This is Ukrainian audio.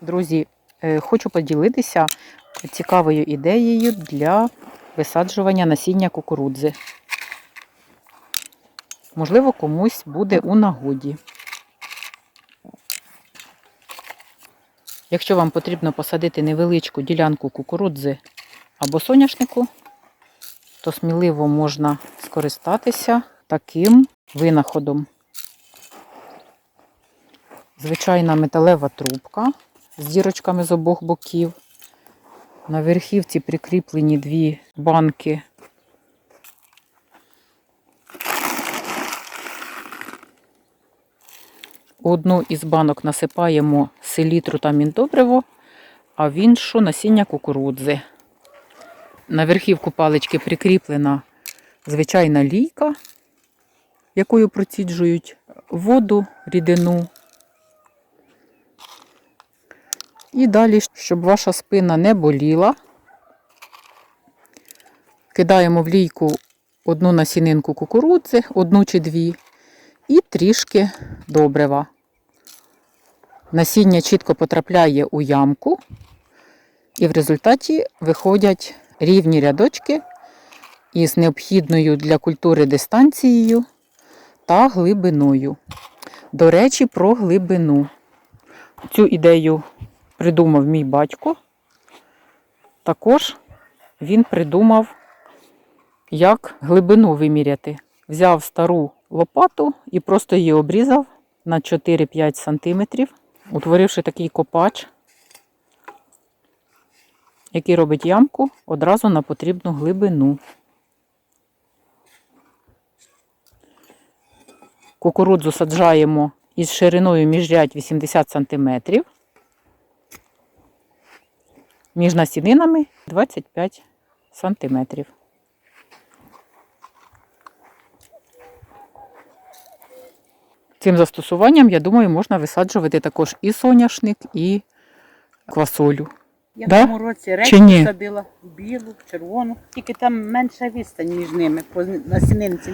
Друзі, е, хочу поділитися цікавою ідеєю для висаджування насіння кукурудзи. Можливо, комусь буде у нагоді. Якщо вам потрібно посадити невеличку ділянку кукурудзи або соняшнику, то сміливо можна скористатися таким винаходом. Звичайна металева трубка з дірочками з обох боків. На верхівці прикріплені дві банки. Одну із банок насипаємо селітру та міндобриво, а в іншу насіння кукурудзи. На верхівку палички прикріплена звичайна лійка, якою проціджують воду, рідину. І далі, щоб ваша спина не боліла, кидаємо в лійку одну насінинку кукурудзи, одну чи дві, і трішки добрива. Насіння чітко потрапляє у ямку, і в результаті виходять рівні рядочки із необхідною для культури дистанцією та глибиною. До речі, про глибину. Цю ідею придумав мій батько. Також він придумав, як глибину виміряти. Взяв стару лопату і просто її обрізав на 4-5 см, утворивши такий копач, який робить ямку одразу на потрібну глибину. Кукурудзу саджаємо із шириною міжрядь 80 см. Між насінинами 25 сантиметрів. Цим застосуванням, я думаю, можна висаджувати також і соняшник, і квасолю. Я Да? в тому році речі садила білу, червону, тільки там менша відстань між ними по насінинці.